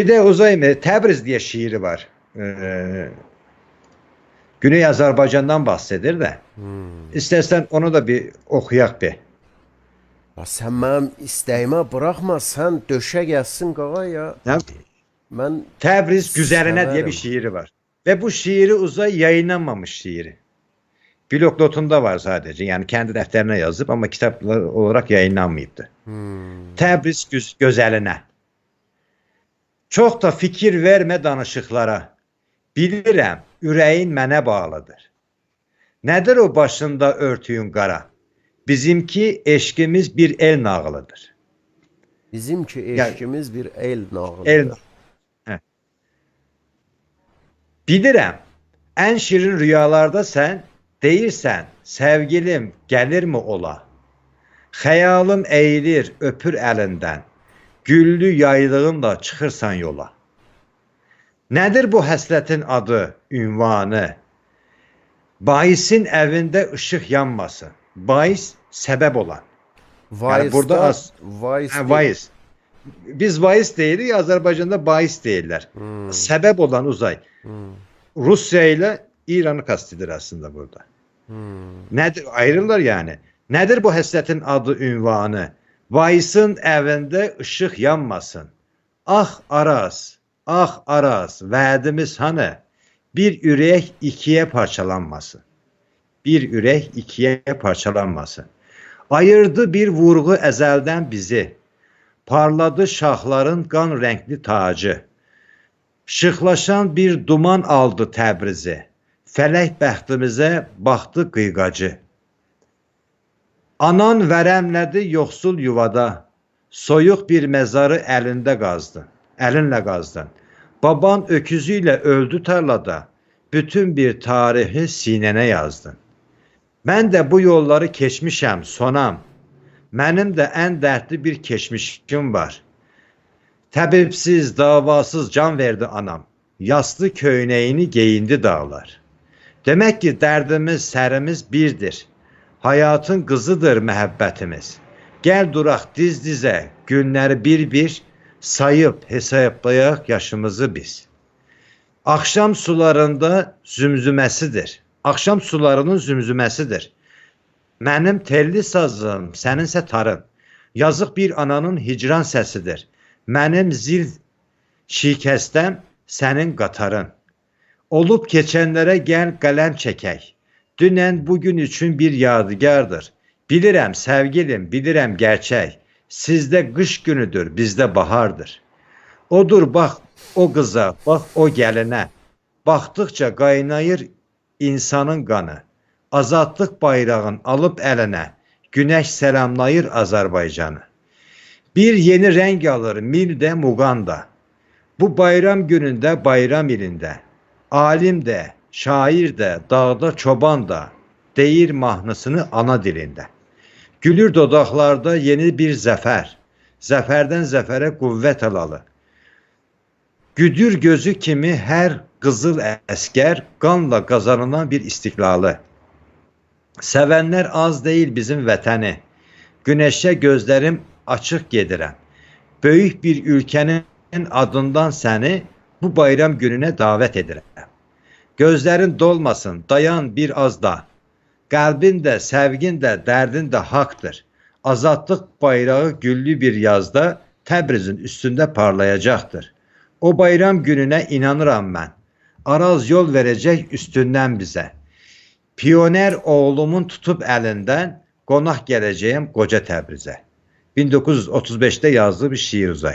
Bir de Uzay e, Tebriz diye şiiri var. Ee, Güney Azerbaycan'dan bahsedir de. Hmm. İstersen onu da bir okuyak bir. Ya sen mənim istəyimə buraxma, sən döşə gəlsin qağa ya. Ya, Mən Tebriz Güzeline diye bir Severim. şiiri var. Ve bu şiiri Uzay yayınlanmamış şiiri. Blog notunda var sadece. Yani kendi defterine yazıp ama kitaplar olarak yayınlanmayıptı. hmm. Təbriz güz gözəlinə. Çox da fikir vermə danışıqlara. Bilirəm, ürəyin mənə bağlıdır. Nədir o başında örtüyün qara? Bizimki eşqimiz bir el nağılıdır. bizimki eşkimiz bir el nağılıdır. El Hə. Bilirəm, ən şirin rüyalarda sən deyirsən, sevgilim gəlirmi ola? Xəyalım əyilir, öpür əlindən. Güllü yaylığınla çıxırsan yola. Nədir bu həsrətin adı, ünvanı? Baisin evində işıq yanmasın. Bais səbəb olan. Vayis'da, burada az- Vayis, Ha, Vaiz. Biz Vaiz deyirik, Azərbaycanda Bais deyirlər. Hmm, Səbəb olan uzay. hmm, Rusya ile İran'ı kastedir aslında burada. hmm. Nedir? Ayrılır yani. Nedir bu həsrətin adı, ünvanı? Vaysın evində ışıq yanmasın. Ah Araz, ah Araz, vədimiz hanı? Bir ürək ikiye parçalanmasın. Bir ürək ikiye parçalanmasın. Ayırdı bir vurğu əzəldən bizi. Parladı şahların qan rəngli tacı. Şıxlaşan bir duman aldı Təbrizi. Fələk bəxtimizə baxdı qıyğacı. Anan vərəmlədi yoxsul yuvada. Soyuq bir məzarı əlində qazdın. Əlinlə qazdın. Baban öküzü ilə öldü tarlada. Bütün bir tarihi sinənə yazdın. Mən də bu yolları keçmişəm, sonam. Mənim də ən dərdli bir keçmişim var. Təbibsiz, davasız can verdi anam. Yaslı köynəyini geyindi dağlar. Demək ki, dərdimiz, sərimiz birdir. Hayatın qızıdır məhəbbətimiz. Gəl duraq diz dizə, günləri bir-bir sayıb hesablayaq yaşımızı biz. Axşam sularında zümzüməsidir. Axşam sularının zümzüməsidir. Mənim telli sazım, səninsə tarın. Yazıq bir ananın hicran səsidir. Mənim zil şikəstəm sənin qatarın. Olub keçənlərə gəl qələm çəkək. Dünən bugün üçün bir yadigardır. Bilirəm sevgilim, bilirəm gerçək. Sizdə qış günüdür, bizdə bahardır. Odur bax o qıza, bax o gəlinə. Baxdıqca qaynayır insanın qanı. Azadlıq bayrağın alıb əlinə. Günəş səlamlayır Azərbaycanı. Bir yeni rəng alır mil də muğan da. Bu bayram günündə, bayram ilində. Alim də, şair də, dağda çoban da deyir mahnısını ana dilində. Gülür dodaqlarda yeni bir zəfər. Zəfərdən zəfərə qüvvət alalı. Güdür gözü kimi hər qızıl əskər qanla qazanılan bir istiqlalı. Sevənlər az deyil bizim vətəni. Günəşə gözlərim açıq gedirəm. Böyük bir ülkənin adından səni bu bayram gününə davət edirəm. Gözlərin dolmasın, dayan bir az da. Qəlbin də, sevgin də, dərdin də haqdır. Azadlıq bayrağı güllü bir yazda Təbrizin üstündə parlayacaqdır. O bayram gününə inanıram mən. Araz yol verəcək üstündən bizə. Piyoner oğlumun tutub əlindən qonaq gələcəyəm qoca Təbrizə. 1935'te yazdığı bir şiir uzay.